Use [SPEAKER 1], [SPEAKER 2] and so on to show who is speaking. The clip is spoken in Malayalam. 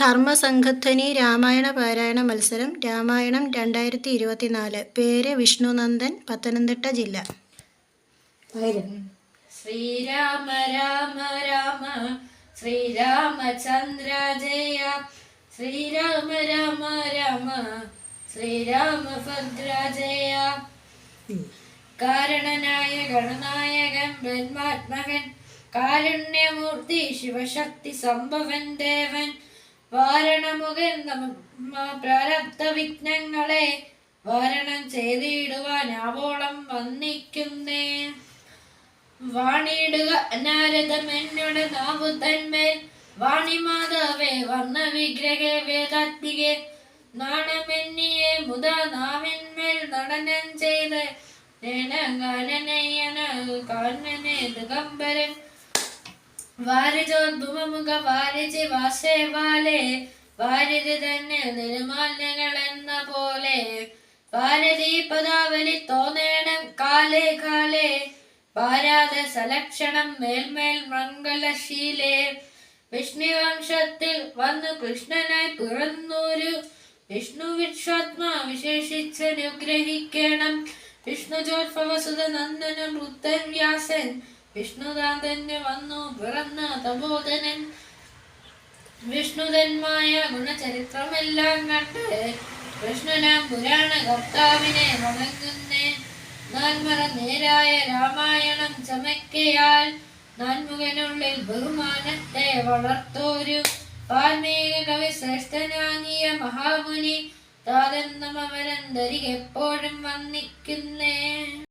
[SPEAKER 1] ധർമ്മസംഘധ്വനി രാമായണ പാരായണ മത്സരം രാമായണം രണ്ടായിരത്തി ഇരുപത്തിനാല് പേര് വിഷ്ണുനന്ദൻ പത്തനംതിട്ട ജില്ല.
[SPEAKER 2] ശ്രീരാമ രാമ രാമ ശ്രീരാമചന്ദ്ര ജയ. ശ്രീരാമ രാമ രാമ ശ്രീരാമഭദ്ര ജയ. കാരണനായ ഗണനായകൻ ബ്രഹ്മാത്മകൻ കാരുണ്യമൂർത്തി ശിവശക്തി സംഭവൻ ദേവൻ. പ്രാരബ്ധ വിഘ്നങ്ങളെ വാരണം ചെയ്തിടുവാൻ ആവോളം വന്നിക്കുന്നേ. വാണിയിടുക നാരദം എന്നോട് നാവു തന്മേൽ വാണിമാതാവേ വർണ വിഗ്രഹേ വേദാത്മികെ നാണമെന്നിയെ മുത നാവിന്മേൽ നടനം ചെയ്ത് നേനഗാനനയന കാനനെ ദിഗംബരൻ വാരിജോദ്ഭുമുഖ വാരിജി വാസേവാലെ വാരിജി തന്നെ നിർമാല്യങ്ങൾ എന്ന പോലെ തോന്നേണം കാലേ കാലേ. സലക്ഷണം മേൽമേൽ മംഗളശീലേ. വിഷ്ണുവംശത്തിൽ വന്നു കൃഷ്ണനായി പിറന്നൊരു. വിഷ്ണു വിശ്വാത്മാ വിശേഷിച്ചനുഗ്രഹിക്കണം. വിഷ്ണു വിഷ്ണുജോത്ഭവസുത നന്ദനം വൃത്തൻ വ്യാസൻ. വിഷ്ണുദാതന് വന്നു പിറന്ന തപോധനൻ. വിഷ്ണുതന്മായ ഗുണചരിത്രമെല്ലാം കണ്ട് കൃഷ്ണനാം പുരാണ കർത്താവിനെ വണങ്ങുന്നേ. നാൻമറ നേരായ രാമായണം ചമയ്ക്കയാൽ നാൻമുഖനുള്ളിൽ ബഹുമാനത്തെ വളർത്തോരു. വാൽമീക കവി ശ്രേഷ്ഠനാങ്ങിയ മഹാമുനി താതെന്നും അവരന്തരികെപ്പോഴും വന്നിക്കുന്നേ.